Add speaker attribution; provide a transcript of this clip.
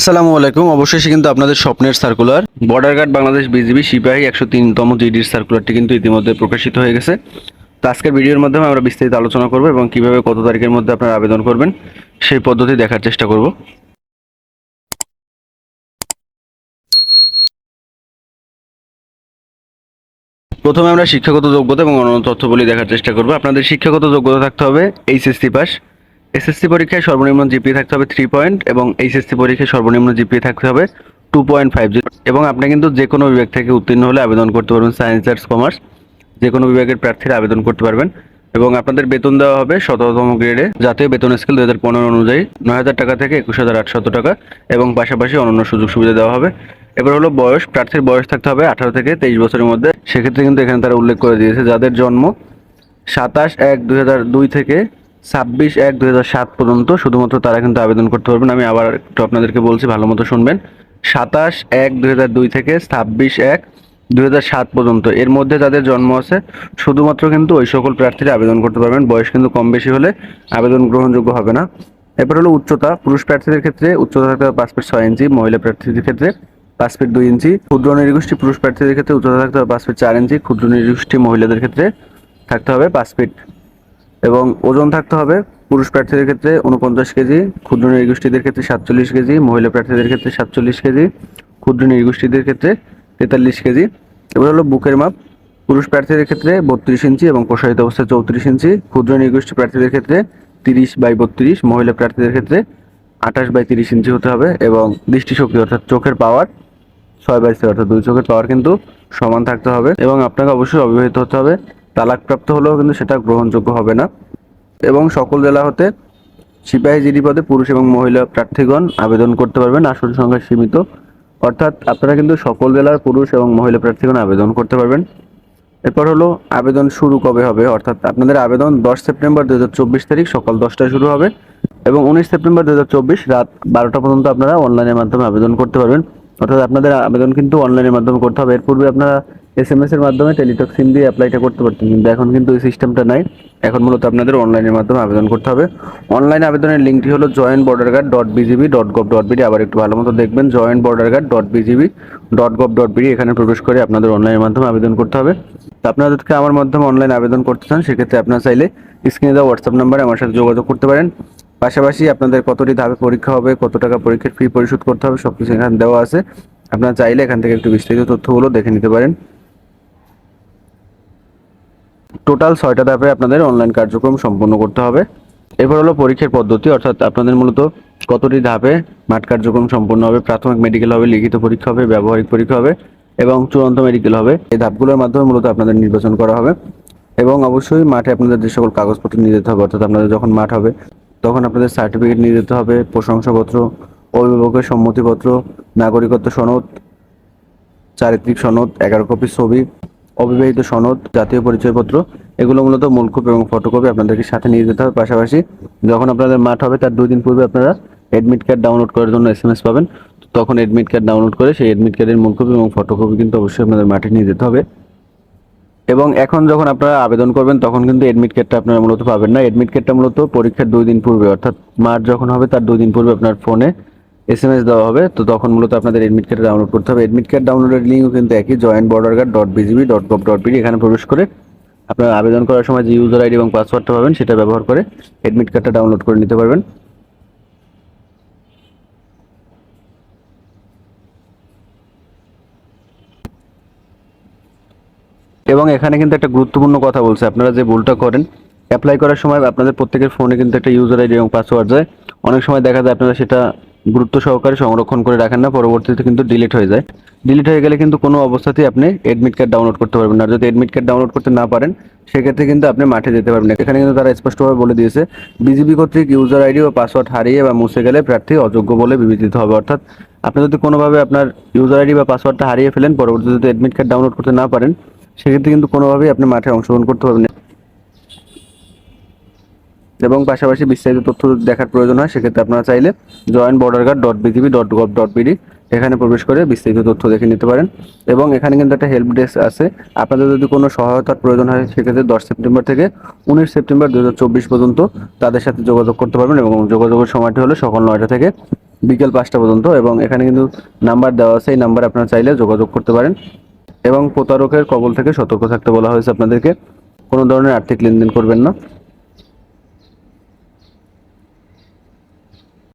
Speaker 1: আসসালামু আলাইকুম। অবশেষে কিন্তু আপনাদের স্বপ্নের circular border guard Bangladesh BGB সিপাহী একশো তিনতম জিডির সার্কুলারটি কিন্তু ইতিমধ্যে প্রকাশিত হয়ে গেছে। তো আজকের ভিডিওর মাধ্যমে আমরা বিস্তারিত আলোচনা করব এবং কীভাবে কত তারিখের মধ্যে আপনারা আবেদন করবেন সেই পদ্ধতি দেখার চেষ্টা করব। প্রথমে আমরা শিক্ষাগত যোগ্যতা এবং অন্যান্য তথ্যগুলি দেখার চেষ্টা করব। আপনাদের শিক্ষাগত যোগ্যতা থাকতে হবে এইচএসসি পাস এসএসসি পরীক্ষায় সর্বনিম্ন জিপিএ থাকতে হবে থ্রি পয়েন্ট এবং এইচএসসি পরীক্ষায় সর্বনিম্ন জিপিএ থাকতে হবে টু পয়েন্ট ফাইভ এবং আপনি কিন্তু যে কোনো বিভাগ থেকে উত্তীর্ণ হলে আবেদন করতে পারবেন সায়েন্স আর্টস কমার্স যে কোনো বিভাগের প্রার্থীরা আবেদন করতে পারবেন এবং আপনাদের বেতন দেওয়া হবে শততম গ্রেডে জাতীয় বেতন স্কেল দু হাজার পনেরো অনুযায়ী নয় হাজার টাকা থেকে একুশ হাজার আটশত টাকা এবং পাশাপাশি অন্যান্য সুযোগ সুবিধা দেওয়া হবে। এবার হলো বয়স, প্রার্থীর বয়স থাকতে হবে আঠারো থেকে তেইশ বছরের মধ্যে। সেক্ষেত্রে কিন্তু এখানে তারা উল্লেখ করে দিয়েছে, যাদের জন্ম সাতাশ এক দুই হাজার দুই থেকে ছাব্বিশ এক দুই সাত পর্যন্ত শুধুমাত্র তারা কিন্তু আবেদন করতে পারবেন। আমি আবার একটু আপনাদেরকে বলছি, ভালো মতো শুনবেন। সাতাশ এক দুই থেকে ছাব্বিশ এক দুই সাত পর্যন্ত। এর মধ্যে যাদের জন্ম আছে, শুধুমাত্র কিন্তু ওই সকল প্রার্থীরা আবেদন করতে পারবেন। বয়স কিন্তু কম বেশি হলে আবেদন গ্রহণযোগ্য হবে না। এরপর হলো উচ্চতা। পুরুষ প্রার্থীদের ক্ষেত্রে উচ্চতা থাকতে হবে পাঁচ ফিট ছয় ইঞ্চি, মহিলা প্রার্থীদের ক্ষেত্রে পাঁচ ফিট দুই ইঞ্চি, ক্ষুদ্র নৃগোষ্ঠী পুরুষ প্রার্থীদের ক্ষেত্রে উচ্চতা থাকতে হবে পাঁচ ফিট চার ইঞ্চি, ক্ষুদ্র নৃগোষ্ঠী মহিলাদের ক্ষেত্রে থাকতে হবে পাঁচ ফিট এবং ওজন থাকতে হবে। পুরুষ প্রার্থীদের ক্ষেত্রে উনপঞ্চাশ কেজি, ক্ষুদ্র নৃগোষ্ঠীদের ক্ষেত্রে সাতচল্লিশ কেজি, মহিলা প্রার্থীদের ক্ষেত্রে সাতচল্লিশ কেজি, ক্ষুদ্র নৃগোষ্ঠীদের ক্ষেত্রে তেতাল্লিশ কেজি। এবার হলো বুকের মাপ। পুরুষ প্রার্থীদের ক্ষেত্রে বত্রিশ ইঞ্চি এবং প্রসারিত অবস্থায় চৌত্রিশ ইঞ্চি, ক্ষুদ্র নৃগোষ্ঠী প্রার্থীদের ক্ষেত্রে তিরিশ বাই বত্রিশ, মহিলা প্রার্থীদের ক্ষেত্রে আঠাশ বাই তিরিশ ইঞ্চি হতে হবে এবং দৃষ্টিশক্তি অর্থাৎ চোখের পাওয়ার ছয় বাই ছয়, অর্থাৎ দুই চোখের পাওয়ার কিন্তু সমান থাকতে হবে এবং আপনাকে অবশ্যই অবিবাহিত হতে হবে। তালাকপ্রাপ্ত হলেও কিন্তু সেটা গ্রহণযোগ্য হবে না। এবং সকল জেলা হতে সিপাহী জিডি পদে পুরুষ এবং মহিলা প্রার্থীগণ আবেদন করতে পারবেন, আসন সংখ্যা সীমিত। অর্থাৎ আপনারা কিন্তু সকল জেলার পুরুষ এবং মহিলা প্রার্থীগণ আবেদন করতে পারবেন। এরপর হলো আবেদন শুরু কবে হবে? অর্থাৎ আপনাদের আবেদন দশ সেপ্টেম্বর দুই হাজার চব্বিশ তারিখ সকাল দশটায় শুরু হবে এবং উনিশ সেপ্টেম্বর দুই হাজার চব্বিশ রাত বারোটা পর্যন্ত আপনারা অনলাইনের মাধ্যমে আবেদন করতে পারবেন। অর্থাৎ আপনাদের আবেদন কিন্তু অনলাইনের মাধ্যমে করতে হবে। এর পূর্বে আপনারা এস এম এস এর মাধ্যমে টেলিটক সিম দিয়ে অ্যাপ্লাইটা করতে পারতেন। কিন্তু এখন কিন্তু এই সিস্টেমটা নাই। এখন মূলত আপনাদের অনলাইনের মাধ্যমে আবেদন করতে হবে। অনলাইন আবেদনের লিঙ্কটি হলো join border guard dot BGB dot gov dot BD আবার একটু ভালো মতো দেখবেন join border guard dot BGB dot gov dot BD এখানে প্রবেশ করে আপনাদের অনলাইনের মাধ্যমে আবেদন করতে হবে। তো আপনাদেরকে আমার মাধ্যমে অনলাইন আবেদন করতে চান, সেক্ষেত্রে আপনারা চাইলে স্ক্রিনে দেওয়া হোয়াটসঅ্যাপ নাম্বারে আমার সাথে যোগাযোগ করতে পারেন। পাশাপাশি আপনাদের কতটি ধাপে পরীক্ষা হবে, কত টাকা পরীক্ষার ফি পরিশোধ করতে হবে সব কিছু এখানে দেওয়া আছে। আপনারা চাইলে এখান থেকে একটু বিস্তারিত তথ্যগুলো দেখে নিতে পারেন। টোটাল ছয়টা ধাপে আপনাদের অনলাইন কার্যক্রম সম্পন্ন করতে হবে। এরপর হলো পরীক্ষার পদ্ধতি, অর্থাৎ আপনাদের মূলত কতটি ধাপে মাঠ কার্যক্রম সম্পন্ন হবে, প্রাথমিক মেডিকেল হবে, লিখিত পরীক্ষা হবে, ব্যবহারিক পরীক্ষা হবে এবং চূড়ান্ত মেডিকেল হবে। এই ধাপগুলোর মাধ্যমে মূলত আপনাদের নির্বাচন করা হবে এবং অবশ্যই মাঠে আপনাদের যে সকল কাগজপত্র নিয়ে যেতে হবে, অর্থাৎ আপনাদের যখন মাঠ হবে, তখন আপনাদের সার্টিফিকেট নিয়ে যেতে হবে, প্রশংসাপত্র, অভিভাবকের সম্মতিপত্র, নাগরিকত্ব সনদ, চারিত্রিক সনদ, এগারো কপি ছবি অবিবাহিত সনদ, জাতীয় পরিচয়পত্র, এগুলো মূলত মূল কপি এবং ফটোকপি আপনাদেরকে সাথে নিয়ে যেতে হবে। পাশাপাশি যখন আপনাদের মাঠ হবে, তার দুই দিন পূর্বে আপনারা এডমিট কার্ড ডাউনলোড করার জন্য এস এম এস পাবেন তখন এডমিট কার্ড ডাউনলোড করে সেই এডমিট কার্ডের মূল কপি এবং ফটোকপি কিন্তু অবশ্যই আপনাদের মাঠে নিয়ে যেতে হবে। এবং এখন যখন আপনারা আবেদন করবেন, তখন কিন্তু এডমিট কার্ডটা আপনারা মূলত পাবেন না। এডমিট কার্ডটা মূলত পরীক্ষার দুই দিন পূর্বে, অর্থাৎ মার্চ যখন হবে, তার দুই দিন পূর্বে আপনার ফোনে এস এম এস দেওয়া হবে, তো তখন মূলত আপনাদের এডমিট কার্ড ডাউনলোড করতে হবে। এডমিট কার্ড ডাউনলোডের লিঙ্কও কিন্তু একই join border guard dot BGB dot gov dot BD এখানে প্রবেশ করে আপনারা আবেদন করার সময় যে ইউজার আইডি এবং পাসওয়ার্ডটা পাবেন, সেটা ব্যবহার করে এডমিট কার্ডটা ডাউনলোড করে নিতে পারবেন। এবং এখানে কিন্তু একটা গুরুত্বপূর্ণ কথা বলছে, আপনারা যে ভুলটা করেন অ্যাপ্লাই করার সময় আপনাদের প্রত্যেকের ফোনে কিন্তু একটা ইউজার আইডি এবং পাসওয়ার্ড যায়। অনেক সময় দেখা যায় আপনারা সেটা গুরুত্ব সহকারে সংরক্ষণ করে রাখেন না, পরবর্তীতে কিন্তু ডিলিট হয়ে যায়। ডিলিট হয়ে গেলে কিন্তু কোনো অবস্থাতেই আপনি এডমিট কার্ড ডাউনলোড করতে পারবেন না। যদি এডমিট কার্ড ডাউনলোড করতে না পারেন, সেক্ষেত্রে কিন্তু আপনি মাঠে যেতে পারবেন না। এখানে কিন্তু তারা স্পষ্টভাবে বলে দিয়েছে বিজিবি কর্তৃক ইউজার আইডি ও পাসওয়ার্ড হারিয়ে বা মুছে গেলে প্রার্থী অযোগ্য বলে বিবেচিত হবে। অর্থাৎ আপনি যদি কোনোভাবে আপনার ইউজার আইডি বা পাসওয়ার্ডটা হারিয়ে ফেলেন, পরবর্তীতে যদি এডমিট কার্ড ডাউনলোড করতে না পারেন, সেক্ষেত্রে কিন্তু কোনোভাবেই আপনি মাঠে অংশগ্রহণ করতে পারবেন না। এবং পাশাপাশি বিস্তারিত তথ্য দেখার প্রয়োজন হয়, সেক্ষেত্রে আপনারা চাইলে join border guard dot BGB dot gov dot BD এখানে প্রবেশ করে বিস্তারিত তথ্য দেখে নিতে পারেন। এবং এখানে কিন্তু একটা হেল্প ডেস্ক আছে। আপনাদের যদি কোনো সহায়তার প্রয়োজন হয়, সেক্ষেত্রে দশ সেপ্টেম্বর থেকে উনিশ সেপ্টেম্বর দু হাজার চব্বিশ পর্যন্ত তাদের সাথে যোগাযোগ করতে পারবেন এবং যোগাযোগের সময়টি হলো সকাল নয়টা থেকে বিকেল পাঁচটা পর্যন্ত এবং এখানে কিন্তু নাম্বার দেওয়া আছে। এই নাম্বারে আপনারা চাইলে যোগাযোগ করতে পারেন। এবং প্রতারকের কবল থেকে সতর্ক থাকতে বলা হয়েছে আপনাদেরকে। কোনো ধরনের আর্থিক লেনদেন করবেন না।